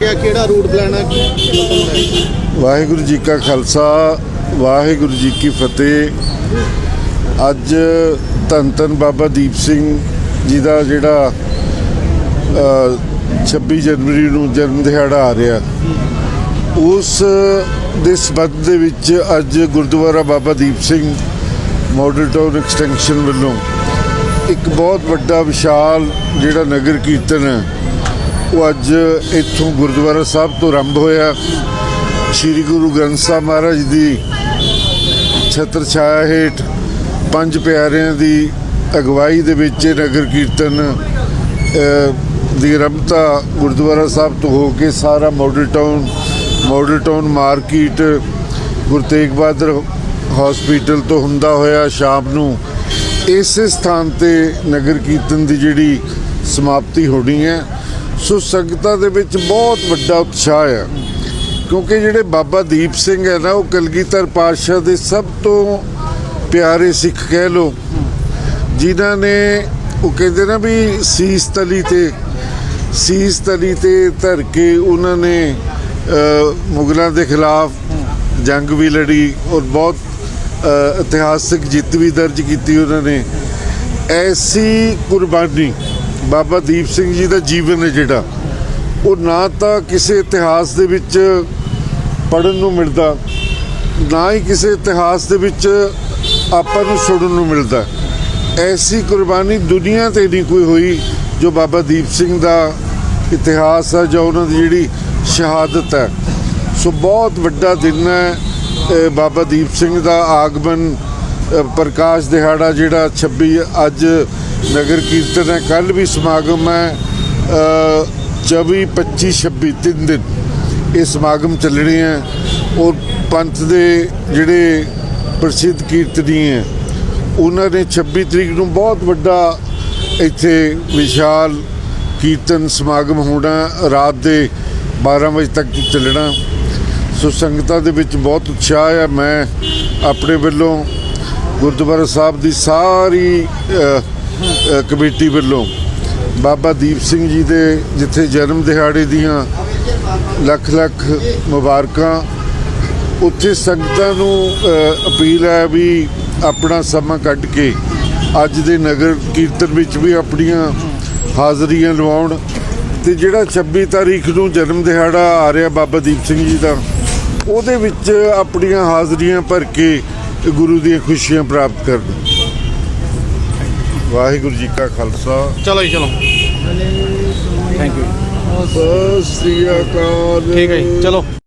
ਕਿ ਕਿਹੜਾ route plan ਹੈ ਕੀ ਵਾਹਿਗੁਰੂ ਜੀ ਕਾ ਖਾਲਸਾ ਵਾਹਿਗੁਰੂ ਜੀ ਕੀ ਫਤਿਹ। ਅੱਜ ਧੰਨ ਧੰਨ ਬਾਬਾ ਦੀਪ ਸਿੰਘ ਜੀ ਦਾ ਜਿਹੜਾ ਅ, 26 ਜਨਵਰੀ ਨੂੰ ਜਨਮ ਦਿਹਾੜਾ ਆ ਰਿਹਾ। ਉਸ ਦੇ ਸਬੰਧ ਦੇ ਵਿੱਚ ਅੱਜ Gurdwara Baba Deep Singh Model Town Extension ਵੱਲੋਂ ਇੱਕ ਬਹੁਤ ਵੱਡਾ ਵਿਸ਼ਾਲ ਜਿਹੜਾ ਨਗਰ ਕੀਰਤਨ ਹੈ ਉਹ ਅੱਜ ਇੱਥੋਂ ਗੁਰਦੁਆਰਾ ਸਾਹਿਬ ਤੋਂ ਆਰੰਭ ਹੋਇਆ। ਸ੍ਰੀ ਗੁਰੂ ਗ੍ਰੰਥ ਸਾਹਿਬ ਮਹਾਰਾਜ ਦੀ ਛਤਰ ਛਾਇਆ ਹੇਠ ਪੰਜ ਪਿਆਰਿਆਂ ਦੀ ਅਗਵਾਈ ਦੇ ਵਿੱਚ ਨਗਰ ਕੀਰਤਨ ਦੀ ਆਰੰਭਤਾ ਗੁਰਦੁਆਰਾ ਸਾਹਿਬ ਤੋਂ ਹੋ ਕੇ ਸਾਰਾ Model Town Model Town market Guru Tegh Bahadur hospital ਤੋਂ ਹੁੰਦਾ ਹੋਇਆ ਸ਼ਾਮ ਨੂੰ ਇਸੇ ਸਥਾਨ ਤੇ ਨਗਰ ਕੀਰਤਨ ਦੀ ਜਿਹੜੀ ਸਮਾਪਤੀ ਹੋਣੀ ਹੈ। ਸੋ ਸੰਗਤਾਂ ਦੇ ਵਿੱਚ ਬਹੁਤ ਵੱਡਾ ਉਤਸ਼ਾਹ ਆ। ਕਿਉਂਕਿ ਜਿਹੜੇ ਬਾਬਾ ਦੀਪ ਸਿੰਘ ਹੈ ਨਾ, ਉਹ ਕਲਗੀਧਰ ਪਾਤਸ਼ਾਹ ਦੇ ਸਭ ਤੋਂ ਪਿਆਰੇ ਸਿੱਖ ਕਹਿ ਲੋ ਜਿਨ੍ਹਾਂ ਨੇ ਉਹ ਕਹਿੰਦੇ ਨਾ ਵੀ ਸੀਸ ਤਲੀ ਤੇ, ਸੀਸ ਤਲੀ ਤੇ ਧਰ ਕੇ ਉਹਨਾਂ ਨੇ ਮੁਗਲਾਂ ਦੇ ਖਿਲਾਫ ਜੰਗ ਵੀ ਲੜੀ ਔਰ ਬਹੁਤ ਇਤਿਹਾਸਿਕ ਜਿੱਤ ਵੀ ਦਰਜ ਕੀਤੀ ਉਹਨਾਂ ਨੇ। ਐਸੀ ਕੁਰਬਾਨੀ ਬਾਬਾ ਦੀਪ ਸਿੰਘ ਜੀ ਦਾ ਜੀਵਨ ਹੈ ਜਿਹੜਾ, ਉਹ ਨਾ ਤਾਂ ਕਿਸੇ ਇਤਿਹਾਸ ਦੇ ਵਿੱਚ ਪੜਨ ਨੂੰ ਮਿਲਦਾ, ਨਾ ਹੀ ਕਿਸੇ ਇਤਿਹਾਸ ਦੇ ਵਿੱਚ ਆਪਾਂ ਨੂੰ ਸੁਣਨ ਨੂੰ ਮਿਲਦਾ। ਐਸੀ ਕੁਰਬਾਨੀ ਦੁਨੀਆ ਤੇ ਨਹੀਂ ਕੋਈ ਹੋਈ ਜੋ ਬਾਬਾ ਦੀਪ ਸਿੰਘ ਦਾ ਇਤਿਹਾਸ ਹੈ ਜਾਂ ਉਹਨਾਂ ਦੀ ਜਿਹੜੀ ਸ਼ਹਾਦਤ ਹੈ। ਸੋ ਬਹੁਤ ਵੱਡਾ ਦਿਨ ਹੈ ਬਾਬਾ ਦੀਪ ਸਿੰਘ ਦਾ ਆਗਮਨ ਪ੍ਰਕਾਸ਼ ਦਿਹਾੜਾ ਜਿਹੜਾ 26 ਅੱਜ ਨਗਰ ਕੀਰਤਨ ਹੈ। ਕੱਲ ਵੀ ਸਮਾਗਮ ਹੈ ਅ, 24 25 26 ਤਿੰਨ ਦਿਨ ਇਹ ਸਮਾਗਮ ਚੱਲਣੇ ਹੈ। ਔਰ ਪੰਥ ਦੇ ਜਿਹੜੇ ਪ੍ਰਸਿੱਧ ਕੀਰਤਨੀ ਹੈ ਉਹਨਾਂ ਨੇ 26 ਤਰੀਕ ਨੂੰ ਬਹੁਤ ਵੱਡਾ ਇੱਥੇ ਵਿਸ਼ਾਲ ਕੀਰਤਨ ਸਮਾਗਮ ਹੋਣਾ ਰਾਤ ਦੇ 12 ਵਜੇ ਤੱਕ ਚੱਲਣਾ ਸੋ ਸੰਗਤਾਂ ਦੇ ਵਿੱਚ ਬਹੁਤ ਉਤਸ਼ਾਹ ਹੈ। ਮੈਂ ਆਪਣੇ ਵੱਲੋਂ ਗੁਰਦੁਆਰਾ ਸਾਹਿਬ ਦੀ ਸਾਰੀ ਕਮੇਟੀ ਵੱਲੋਂ ਬਾਬਾ ਦੀਪ ਸਿੰਘ ਜੀ ਦੇ ਜਿੱਥੇ ਜਨਮ ਦਿਹਾੜੇ ਦੀਆਂ ਲੱਖ ਲੱਖ ਮੁਬਾਰਕਾਂ, ਉੱਥੇ ਸੰਗਤਾਂ ਨੂੰ ਅਪੀਲ ਹੈ ਵੀ ਆਪਣਾ ਸਮਾਂ ਕੱਢ ਕੇ ਅੱਜ ਦੇ ਨਗਰ ਕੀਰਤਨ ਵਿੱਚ ਵੀ ਆਪਣੀਆਂ ਹਾਜ਼ਰੀਆਂ ਲਵਾਉਣ। ਤੇ ਜਿਹੜਾ 26 ਤਾਰੀਖ ਨੂੰ ਜਨਮ ਦਿਹਾੜਾ ਆ ਰਿਹਾ ਬਾਬਾ ਦੀਪ ਸਿੰਘ ਜੀ ਦਾ, ਉਹਦੇ ਵਿੱਚ ਆਪਣੀਆਂ ਹਾਜ਼ਰੀਆਂ ਭਰ ਕੇ ਗੁਰੂ ਦੀਆਂ ਖੁਸ਼ੀਆਂ ਪ੍ਰਾਪਤ ਕਰਨ। ਵਾਹਿਗੁਰੂ ਜੀ ਕਾ ਖਾਲਸਾ। ਚਲੋ ਜੀ ਚਲੋ। ਥੈਂਕ ਯੂ ਸਤਿ ਸ੍ਰੀ ਅਕਾਲ। ਠੀਕ ਹੈ ਜੀ ਚਲੋ।